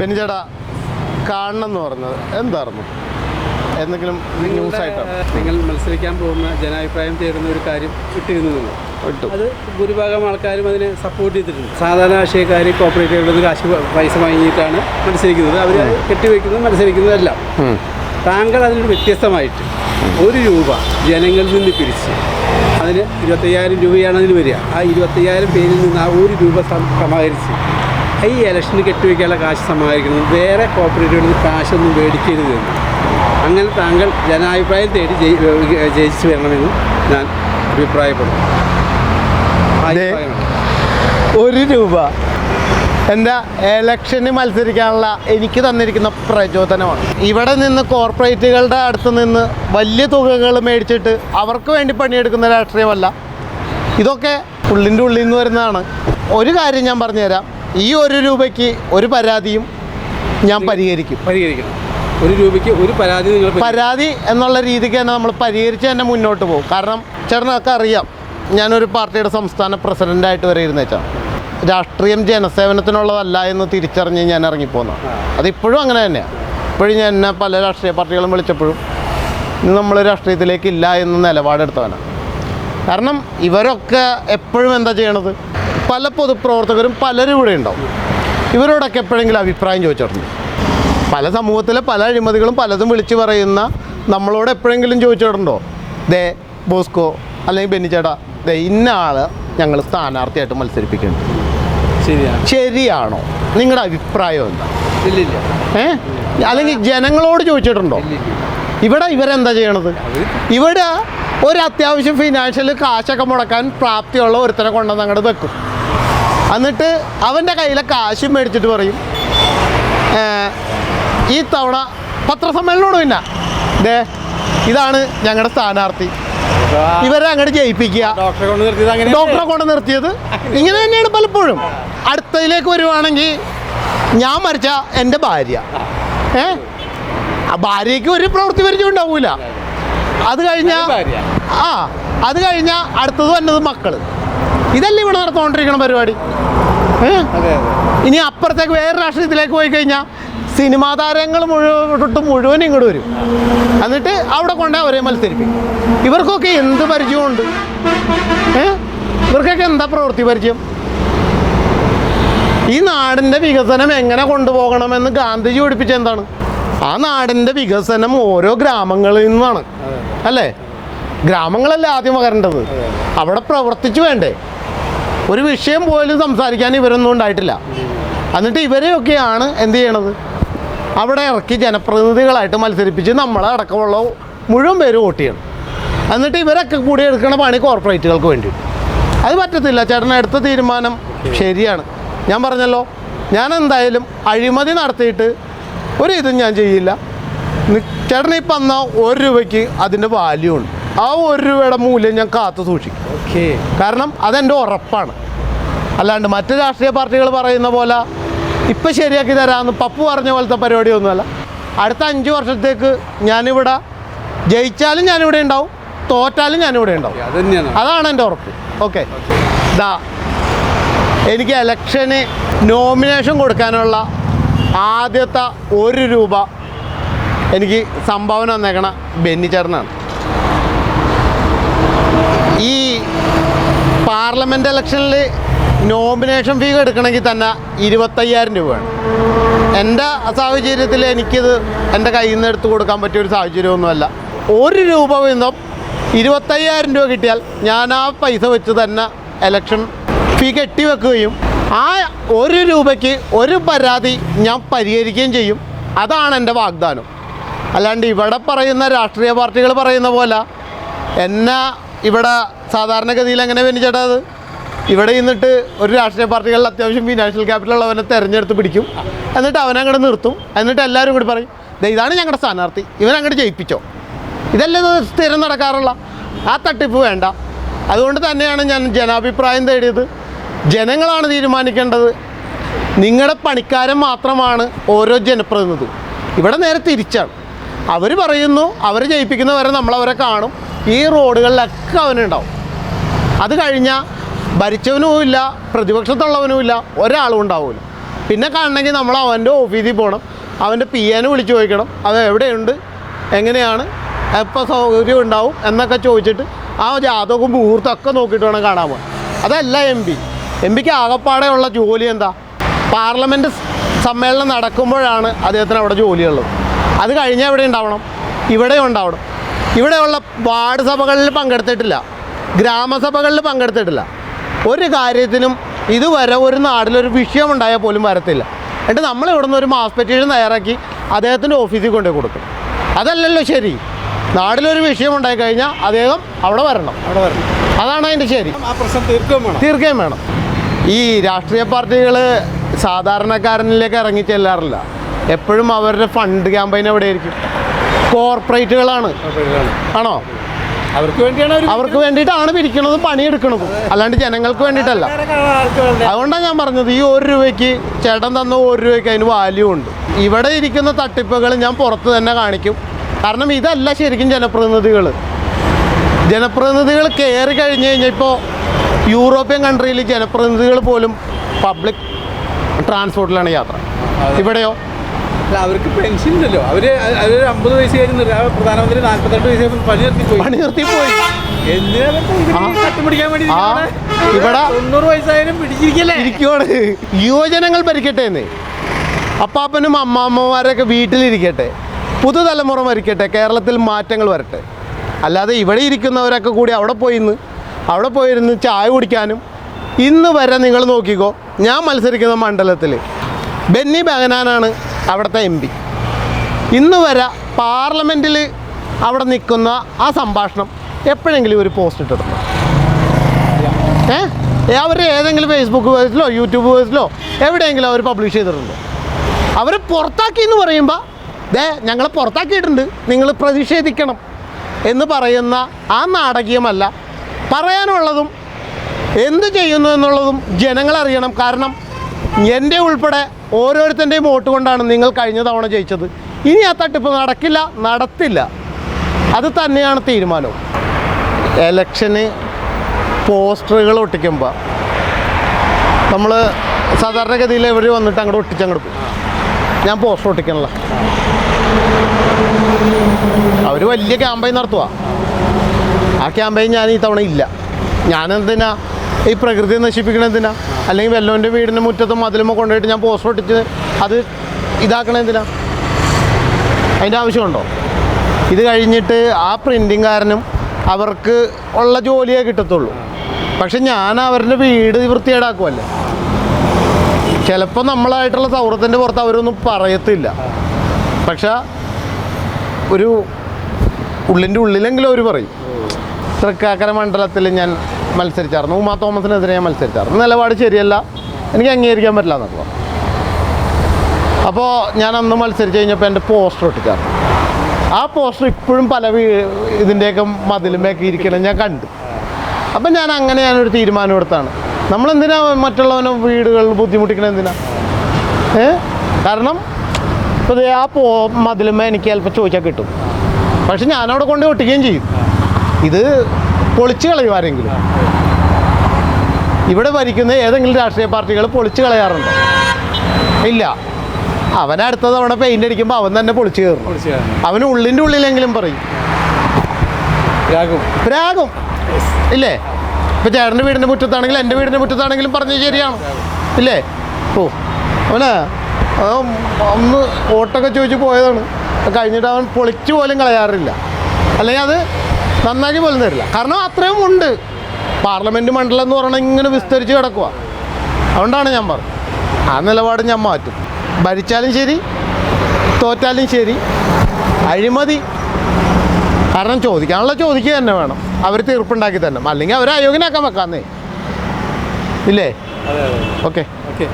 ബെനിച്ചേട്ടാ കാണണം എന്ന് പറഞ്ഞത്. എന്തായിരുന്നു? എന്തെങ്കിലും ന്യൂസ് ആയിട്ടാണ് നിങ്ങൾ മത്സരിക്കാൻ പോകുന്ന ജനാഭിപ്രായം തേടുന്ന ഒരു കാര്യം. വിട്ടു അത് ഭൂരിഭാഗം ആൾക്കാരും അതിനെ സപ്പോർട്ട് ചെയ്തിട്ടുണ്ട്. സാധാരണ ആശയക്കാർ കോപ്പറേറ്റീവുകളിൽ നിന്ന് കാശ് പൈസ വാങ്ങിയിട്ടാണ് മത്സരിക്കുന്നത്. അവർ കെട്ടിവെക്കുന്നത് മത്സരിക്കുന്നതെല്ലാം. താങ്കൾ അതിന് വ്യത്യസ്തമായിട്ട് ഒരു രൂപ ജനങ്ങളിൽ നിന്ന് പിരിച്ച് അതിന് ഇരുപത്തയ്യായിരം രൂപയാണ് അതിന് വരിക. ആ ഇരുപത്തയ്യായിരം പേരിൽ നിന്ന് ആ ഒരു രൂപ സമാഹരിച്ച് ഈ ഇലക്ഷന് കെട്ടിവെക്കാനുള്ള കാശ് സമാഹരിക്കുന്നത് വേറെ കോപ്പറേറ്റീവുകളിൽ നിന്ന് കാശൊന്നും മേടിക്കരുത് എന്ന്. അങ്ങനെ താങ്കൾ ജനാഭിപ്രായം തേടി ജയിച്ചു വരണമെന്ന് ഞാൻ അഭിപ്രായപ്പെടുന്നു. അതെ. ഒരു രൂപ എന്താ ഇലക്ഷന് മത്സരിക്കാനുള്ള എനിക്ക് തന്നിരിക്കുന്ന പ്രചോദനമാണ്. ഇവിടെ നിന്ന് കോർപ്പറേറ്റുകളുടെ അടുത്ത് നിന്ന് വലിയ തുകകൾ മേടിച്ചിട്ട് അവർക്ക് വേണ്ടി പണിയെടുക്കുന്ന രാഷ്ട്രീയമല്ല. ഇതൊക്കെ ഉള്ളിന്റെ ഉള്ളിൽ നിന്ന് വരുന്നതാണ്. ഒരു കാര്യം ഞാൻ പറഞ്ഞുതരാം. ഈ ഒരു രൂപയ്ക്ക് ഒരു പരാതിയും ഞാൻ പരിഹരിക്കും. പരിഹരിക്കണം. ഒരു രൂപയ്ക്ക് ഒരു പരാതി നിങ്ങൾ പരാതി എന്നുള്ള രീതിക്ക് തന്നെ നമ്മൾ പരിഹരിച്ച് തന്നെ മുന്നോട്ട് പോകും. കാരണം ചേട്ടനൊക്കെ അറിയാം. ഞാനൊരു പാർട്ടിയുടെ സംസ്ഥാന പ്രസിഡന്റായിട്ട് വരെ ഇരുന്നേച്ചാ. രാഷ്ട്രീയം ജനസേവനത്തിനുള്ളതല്ല എന്ന് തിരിച്ചറിഞ്ഞ് ഞാൻ ഇറങ്ങിപ്പോന്ന. അതിപ്പോഴും അങ്ങനെ തന്നെയാണ് ഇപ്പോഴും ഞാൻ എന്നെ പല രാഷ്ട്രീയ പാർട്ടികളും വിളിച്ചപ്പോഴും ഇന്ന് നമ്മൾ രാഷ്ട്രീയത്തിലേക്കില്ല എന്ന് നിലപാടെടുത്തവനാണ് കാരണം ഇവരൊക്കെ എപ്പോഴും എന്താ ചെയ്യണത്? പല പൊതുപ്രവർത്തകരും പലരും ഇവിടെ ഉണ്ടാവും. ഇവരോടൊക്കെ എപ്പോഴെങ്കിലും അഭിപ്രായം ചോദിച്ചിട്ടുണ്ട്? പല സമൂഹത്തിലെ പല അഴിമതികളും പലതും വിളിച്ചു പറയുന്ന നമ്മളോട് എപ്പോഴെങ്കിലും ചോദിച്ചിട്ടുണ്ടോ? ദേ ബോസ്കോ അല്ലെങ്കിൽ ബെന്നിച്ചേട്ടാ ദേ ഇന്ന ആൾ ഞങ്ങൾ സ്ഥാനാർത്ഥിയായിട്ട് മത്സരിപ്പിക്കുന്നുണ്ട്. ശരിയാണ് ശരിയാണോ? നിങ്ങളുടെ അഭിപ്രായം എന്താ? ഇല്ല ഏ? അല്ലെങ്കിൽ ജനങ്ങളോട് ചോദിച്ചിട്ടുണ്ടോ? ഇവിടെ ഇവരെന്താ ചെയ്യണത്? ഇവിടെ ഒരു അത്യാവശ്യം ഫിനാൻഷ്യൽ കാശൊക്കെ മുടക്കാൻ പ്രാപ്തിയുള്ള ഒരുത്തനെ കൊണ്ടുവന്ന് അങ്ങോട്ട് വെക്കും. എന്നിട്ട് അവന്റെ കയ്യിലെ കാശും മേടിച്ചിട്ട് പറയും ഈ തവണ പത്രസമ്മേളനോട് പിന്നെ. ദേ ഇതാണ് ഞങ്ങളുടെ സ്ഥാനാർത്ഥി. ഇവരെ അങ്ങോട്ട് ജയിപ്പിക്കുക. ഡോക്ടറെ കൊണ്ട് നിർത്തിയത് ഇങ്ങനെ തന്നെയാണ് പലപ്പോഴും. അടുത്തതിലേക്ക് വരുവാണെങ്കിൽ ഞാൻ മരിച്ച എന്റെ ഭാര്യ. ഏ? ആ ഭാര്യയ്ക്ക് ഒരു പ്രവൃത്തി പരിചയം ഉണ്ടാവൂല. അത് കഴിഞ്ഞാൽ ഭാര്യ. ആ അത് കഴിഞ്ഞാൽ അടുത്തത് വന്നത് മക്കൾ. ഇതല്ലേ ഇവിടെ നടത്തുകൊണ്ടിരിക്കണം പരിപാടി? ഇനി അപ്പുറത്തേക്ക് വേറെ രാഷ്ട്രീയത്തിലേക്ക് പോയി കഴിഞ്ഞാൽ സിനിമാ താരങ്ങൾ മുഴുവൻ മുഴുവൻ ഇങ്ങോട്ട് വരും. എന്നിട്ട് അവിടെ കൊണ്ട അവരെ മത്സരിപ്പിക്കും. ഇവർക്കൊക്കെ എന്ത് പരിചയമുണ്ട്? ഏ? ഇവർക്കൊക്കെ എന്താ പ്രവൃത്തി പരിചയം? ഈ നാടിന്റെ വികസനം എങ്ങനെ കൊണ്ടുപോകണമെന്ന് ഗാന്ധിജി പഠിപ്പിച്ച എന്താണ്? ആ നാടിന്റെ വികസനം ഓരോ ഗ്രാമങ്ങളിൽ നിന്നാണ്. അല്ലേ? ഗ്രാമങ്ങളല്ലേ ആദ്യം വരേണ്ടത്? അവിടെ പ്രവർത്തിച്ചു വേണ്ടേ? ഒരു വിഷയം പോലും സംസാരിക്കാൻ ഇവരൊന്നും ഉണ്ടായിട്ടില്ല. എന്നിട്ട് ഇവരെയൊക്കെയാണ് എന്ത് ചെയ്യണത്? അവിടെ ഇറക്കി ജനപ്രതിനിധികളായിട്ട് മത്സരിപ്പിച്ച് നമ്മളെ അടക്കമുള്ള മുഴുവൻ പേര് വോട്ട് ചെയ്യണം. എന്നിട്ട് ഇവരൊക്കെ കൂടി എടുക്കണ പണി കോർപ്പറേറ്റുകൾക്ക് വേണ്ടി. അത് പറ്റത്തില്ല. ചേട്ടൻ എടുത്ത തീരുമാനം ശരിയാണ്. ഞാൻ പറഞ്ഞല്ലോ ഞാൻ എന്തായാലും അഴിമതി നടത്തിയിട്ട് ഒരു ഇതും ഞാൻ ചെയ്യില്ല. ചേട്ടൻ വന്ന ഒരു രൂപയ്ക്ക് അതിന്റെ വാല്യൂ ഉണ്ട്. ആ ഒരു രൂപയുടെ മൂല്യം ഞാൻ കാത്തു സൂക്ഷിക്കും. ഓക്കെ. കാരണം അതെന്റെ ഉറപ്പാണ്. അല്ലാണ്ട് മറ്റ് രാഷ്ട്രീയ പാർട്ടികൾ പറയുന്ന പോലെ ഇപ്പം ശരിയാക്കി തരാമെന്ന് പപ്പു പറഞ്ഞ പോലത്തെ പരിപാടിയൊന്നുമല്ല. അടുത്ത അഞ്ച് വർഷത്തേക്ക് ഞാനിവിടെ ജയിച്ചാലും ഞാനിവിടെ ഉണ്ടാവും തോറ്റാലും ഞാനിവിടെ ഉണ്ടാവും. അത് അതാണ് എന്റെ ഉറപ്പ്. ഓക്കെ. ദാ എനിക്ക് ഇലക്ഷന് നോമിനേഷൻ കൊടുക്കാനുള്ള ആദ്യത്തെ ഒരു രൂപ എനിക്ക് സംഭാവന വന്നേക്കണ ബെന്നി ചേട്ടനാണ് ഈ പാർലമെന്റ് ഇലക്ഷനിൽ നോമിനേഷൻ ഫീ എടുക്കണമെങ്കിൽ തന്നെ ഇരുപത്തയ്യായിരം രൂപയാണ് എന്റെ സാഹചര്യത്തിൽ എനിക്കിത് എന്റെ കയ്യിൽ നിന്ന് എടുത്ത് കൊടുക്കാൻ പറ്റിയ ഒരു സാഹചര്യമൊന്നുമല്ല. ഒരു രൂപ വീതം ഇരുപത്തയ്യായിരം രൂപ കിട്ടിയാൽ ഞാൻ ആ പൈസ വെച്ച് തന്നെ ഇലക്ഷൻ ഫീ കെട്ടിവെക്കുകയും ആ ഒരു രൂപയ്ക്ക് ഒരു പരാതി ഞാൻ പരിഹരിക്കുകയും ചെയ്യും. അതാണ് എന്റെ വാഗ്ദാനം. അല്ലാണ്ട് ഇവിടെ പറയുന്ന രാഷ്ട്രീയ പാർട്ടികൾ പറയുന്ന പോലെ എന്നെ ഇവിടെ സാധാരണഗതിയിൽ എങ്ങനെ വെനിച്ചേട്ടത് ഇവിടെ നിന്നിട്ട് ഒരു രാഷ്ട്രീയ പാർട്ടികളിൽ അത്യാവശ്യം ഫിനാൻഷ്യൽ ക്യാപിറ്റൽ ഉള്ളവനെ തിരഞ്ഞെടുത്ത് പിടിക്കും. എന്നിട്ട് അവനെ അങ്ങോട്ട് നിർത്തും. എന്നിട്ട് എല്ലാവരും കൂടി പറയും "ദേ ഇതാണ് ഞങ്ങളുടെ സ്ഥാനാർത്ഥി. ഇവനങ്ങോട്ട് ജയിപ്പിച്ചോ. ഇതല്ലേ ഇത് സ്ഥിരം നടക്കാറുള്ള? ആ തട്ടിപ്പ് വേണ്ട. അതുകൊണ്ട് തന്നെയാണ് ഞാൻ ജനാഭിപ്രായം തേടിയത്. ജനങ്ങളാണ് തീരുമാനിക്കേണ്ടത്. നിങ്ങളുടെ പണിക്കാരൻ മാത്രമാണ് ഓരോ ജനപ്രതിനിധി ഇവിടെ നേരെ തിരിച്ചാണ്. അവർ പറയുന്നു അവർ ജയിപ്പിക്കുന്നവരെ നമ്മളവരെ കാണും. ഈ റോഡുകളിലൊക്കെ അവനുണ്ടാവും. അത് കഴിഞ്ഞാൽ ഭരിച്ചവനുമില്ല പ്രതിപക്ഷത്തുള്ളവനുമില്ല ഒരാളും ഉണ്ടാവില്ല പിന്നെ കാണണമെങ്കിൽ നമ്മൾ അവന്റെ ഓഫീസിൽ പോകണം അവന്റെ പി എനെ വിളിച്ച് ചോദിക്കണം അവൻ എവിടെയുണ്ട് എങ്ങനെയാണ് എപ്പോൾ സൗകര്യം ഉണ്ടാവും എന്നൊക്കെ ചോദിച്ചിട്ട് ആ ജാതകവും മുഹൂർത്തമൊക്കെ നോക്കിയിട്ട് വേണം കാണാൻ പോകാൻ. അതല്ല എം പി. എം പിക്ക് ആകപ്പാടെ ഉള്ള ജോലി എന്താ? പാർലമെന്റ് സമ്മേളനം നടക്കുമ്പോഴാണ് അദ്ദേഹത്തിന് അവിടെ ജോലിയുള്ളത്. അത് കഴിഞ്ഞാൽ എവിടെ ഉണ്ടാവണം? ഇവിടെ ഉണ്ടാവണം. ഇവിടെയുള്ള വാർഡ് സഭകളിൽ പങ്കെടുത്തിട്ടില്ല. ഗ്രാമസഭകളിൽ പങ്കെടുത്തിട്ടില്ല. ഒരു കാര്യത്തിനും ഇതുവരെ ഒരു നാട്ടിലൊരു വിഷയമുണ്ടായാൽ പോലും വരത്തില്ല. എന്നിട്ട് നമ്മൾ നിന്ന് ഒരു മാസ് പെറ്റീഷൻ തയ്യാറാക്കി അദ്ദേഹത്തിന്റെ ഓഫീസിൽ കൊണ്ടു കൊടുക്കും. അതല്ലല്ലോ ശരി. നാട്ടിലൊരു വിഷയം ഉണ്ടായി കഴിഞ്ഞാൽ അദ്ദേഹം അവിടെ വരണം. അവിടെ വരണം. അതാണ് അതിന്റെ ശരി. തീർക്കുകയും വേണം. ഈ രാഷ്ട്രീയ പാർട്ടികൾ സാധാരണക്കാരനിലേക്ക് ഇറങ്ങി ചെല്ലാറില്ല. എപ്പോഴും അവരുടെ ഫണ്ട് ക്യാമ്പയിൻ എവിടെയായിരിക്കും? കോർപ്പറേറ്റുകളാണ്. ആണോ? അവർക്ക് വേണ്ടിയാണ് അവർ അവർക്ക് വേണ്ടിയിട്ടാണ് പിരിക്കണതും പണിയെടുക്കണതും. അല്ലാണ്ട് ജനങ്ങൾക്ക് വേണ്ടിയിട്ടല്ല. അതുകൊണ്ടാണ് ഞാൻ പറഞ്ഞത് ഈ ഒരു രൂപയ്ക്ക് ചേട്ടൻ തന്ന ഒരു രൂപയ്ക്ക് അതിന് വാല്യൂ ഉണ്ട്. ഇവിടെ ഇരിക്കുന്ന തട്ടിപ്പുകൾ ഞാൻ പുറത്ത് തന്നെ കാണിക്കും. കാരണം ഇതല്ല ശരിക്കും ജനപ്രതിനിധികൾ ജനപ്രതിനിധികൾ കയറി കഴിഞ്ഞ് കഴിഞ്ഞാൽ ഇപ്പോൾ യൂറോപ്യൻ കൺട്രിയിൽ ജനപ്രതിനിധികൾ പോലും പബ്ലിക് ട്രാൻസ്പോർട്ടിലാണ് യാത്ര. ഇവിടെയോ? അല്ല അവർക്ക് പെൻഷൻ ഉണ്ടല്ലോ. അവർ അവർ അമ്പത് വയസ്സ് കഴിഞ്ഞ് പ്രധാനമന്ത്രി നാല്പത്തെട്ട് വയസ്സ് പണി നിർത്തി പോയി. പണി നിർത്തി പോയി. കട്ടുപിടിക്കാൻ വേണ്ടി? ഇവിടെ- തൊണ്ണൂറ് വയസ്സായാലും പിടിച്ചിരിക്കല്ലേ? ഇരിക്കുവാണ്. യുവജനങ്ങൾ ഭരിക്കട്ടെ എന്നേ. അപ്പാപ്പനും അമ്മാമ്മമാരൊക്കെ വീട്ടിലിരിക്കട്ടെ. പുതുതലമുറ മരിക്കട്ടെ. കേരളത്തിൽ മാറ്റങ്ങൾ വരട്ടെ. അല്ലാതെ ഇവിടെ ഇരിക്കുന്നവരൊക്കെ കൂടി അവിടെ പോയി ഇന്ന് അവിടെ പോയിരുന്ന് ചായ കുടിക്കാനും. ഇന്ന് വരെ നിങ്ങൾ നോക്കിക്കോ. ഞാൻ മത്സരിക്കുന്ന മണ്ഡലത്തിൽ ബെന്നി ബഹനാനാണ് അവിടുത്തെ എം പി ഇന്ന് വരെ പാർലമെന്റിൽ അവിടെ നിൽക്കുന്ന ആ സംഭാഷണം എപ്പോഴെങ്കിലും ഒരു പോസ്റ്റ് ഇട്ടിട്ടുണ്ട്? ഏ? അവർ ഏതെങ്കിലും ഫേസ്ബുക്ക് പേജിലോ യൂട്യൂബ് പേജിലോ എവിടെയെങ്കിലും അവർ പബ്ലിഷ് ചെയ്തിട്ടുണ്ടോ? അവർ പുറത്താക്കി എന്ന് പറയുമ്പോൾ ദേ ഞങ്ങളെ പുറത്താക്കിയിട്ടുണ്ട് നിങ്ങൾ പ്രതിഷേധിക്കണം എന്ന് പറയുന്ന ആ നാടകീയമല്ല പറയാനുള്ളതും എന്ത് ചെയ്യുന്നു എന്നുള്ളതും ജനങ്ങളറിയണം കാരണം എന്റെ ഉൾപ്പെടെ ഓരോരുത്തന്റെയും വോട്ട് കൊണ്ടാണ് നിങ്ങൾ കഴിഞ്ഞ തവണ ജയിച്ചത്. ഇനി ആ തട്ടിപ്പ് നടക്കില്ല നടത്തില്ല. അത് തന്നെയാണ് തീരുമാനം. എലക്ഷന് പോസ്റ്ററുകൾ ഒട്ടിക്കുമ്പോൾ നമ്മൾ സാധാരണഗതിയിൽ ഇവർ വന്നിട്ട് അങ്ങോട്ട് ഒട്ടിച്ചങ്ങോട്ട് പോകും ഞാൻ പോസ്റ്റർ ഒട്ടിക്കണല്ല അവർ വലിയ ക്യാമ്പയിൻ നടത്തുക ആ ക്യാമ്പയിൻ ഞാൻ ഈ തവണ ഇല്ല. ഞാനെന്തിനാ ഈ പ്രകൃതി നശിപ്പിക്കണ എന്തിനാ? അല്ലെങ്കിൽ വെല്ലോന്റെ വീടിന്റെ മുറ്റത്തും മതിലുമോ കൊണ്ടുപോയിട്ട് ഞാൻ പോസ്റ്റർ ഒട്ടിച്ച് അത് ഇതാക്കണ എന്തിനാ? അതിന്റെ ആവശ്യമുണ്ടോ? ഇത് കഴിഞ്ഞിട്ട് ആ പ്രിന്റിങ്കാരനും അവർക്ക് ഉള്ള ജോലിയേ കിട്ടത്തുള്ളൂ. പക്ഷെ ഞാൻ അവരുടെ വീട് വൃത്തികേടാക്കുമല്ലേ ചിലപ്പോൾ നമ്മളായിട്ടുള്ള സൗഹൃദത്തിന്റെ പുറത്ത് അവരൊന്നും പറയത്തില്ല. പക്ഷെ ഒരു ഉള്ളിന്റെ ഉള്ളിലെങ്കിലും അവർ പറയും. തൃക്കാക്കര മണ്ഡലത്തിൽ ഞാൻ മത്സരിച്ചായിരുന്നു ഉമാ തോമസിനെതിരെ ഞാൻ മത്സരിച്ചായിരുന്നു നിലപാട് ശരിയല്ല. എനിക്ക് അംഗീകരിക്കാൻ പറ്റില്ല എന്നൊക്കെ അപ്പോൾ ഞാൻ അന്ന് മത്സരിച്ച് കഴിഞ്ഞപ്പോൾ എന്റെ പോസ്റ്റർ ഒട്ടിച്ചായിരുന്നു ആ പോസ്റ്റർ ഇപ്പോഴും പല ഇതിന്റെയൊക്കെ മതിലുമൊക്കെ ഇരിക്കണം ഞാൻ കണ്ടു. അപ്പം ഞാൻ അങ്ങനെ ഞാനൊരു തീരുമാനം എടുത്താണ്. നമ്മളെന്തിനാ മറ്റുള്ളവനെ വീടുകളിൽ ബുദ്ധിമുട്ടിക്കണം എന്തിനാ? ഏ? കാരണം ഇപ്പോൾ ആ പോ മതിലുമ എനിക്ക് ചിലപ്പോൾ ചോദിച്ചാൽ കിട്ടും. പക്ഷെ ഞാനവിടെ കൊണ്ട് ഒട്ടിക്കുകയും ചെയ്യും. ഇത് പൊളിച്ച് കളയും ആരെങ്കിലും. ഇവിടെ ഭരിക്കുന്ന ഏതെങ്കിലും രാഷ്ട്രീയ പാർട്ടികൾ പൊളിച്ചു കളയാറുണ്ടോ? ഇല്ല. അവൻ അടുത്ത തവണ പെയിന്റ് അടിക്കുമ്പോൾ അവൻ തന്നെ പൊളിച്ചു കയറും. അവന് ഉള്ളിന്റെ ഉള്ളിലെങ്കിലും പറയും. രാഗം ഇല്ലേ? ഇപ്പം ചേട്ടന്റെ വീടിന്റെ മുറ്റത്താണെങ്കിലും എന്റെ വീടിന്റെ മുറ്റത്താണെങ്കിലും പറഞ്ഞു ശരിയാണ്. ഇല്ലേ? ഓ അവന്? ഒന്ന് ഓട്ടൊക്കെ ചോദിച്ച് പോയതാണ്. കഴിഞ്ഞിട്ട് അവൻ പൊളിച്ചു പോലും കളയാറില്ല. അല്ലെങ്കിൽ അത് നന്നാക്കി പോലും തരില്ല. കാരണം അത്രയും ഉണ്ട്. പാർലമെന്റ് മണ്ഡലം എന്ന് പറഞ്ഞാൽ ഇങ്ങനെ വിസ്തരിച്ച് കിടക്കുക അതുകൊണ്ടാണ് ഞാൻ പറഞ്ഞത്. ആ നിലപാട് ഞാൻ മാറ്റും. ഭരിച്ചാലും ശരി തോറ്റാലും ശരി അഴിമതി. കാരണം ചോദിക്കാനുള്ള ചോദിക്കുക തന്നെ വേണം. അവർ തീർപ്പുണ്ടാക്കി തന്നെ അല്ലെങ്കിൽ അവർ അയോഗ്യനാക്കാൻ വെക്കാന്നേ ഇല്ലേ? ഓക്കെ. ഓക്കെ.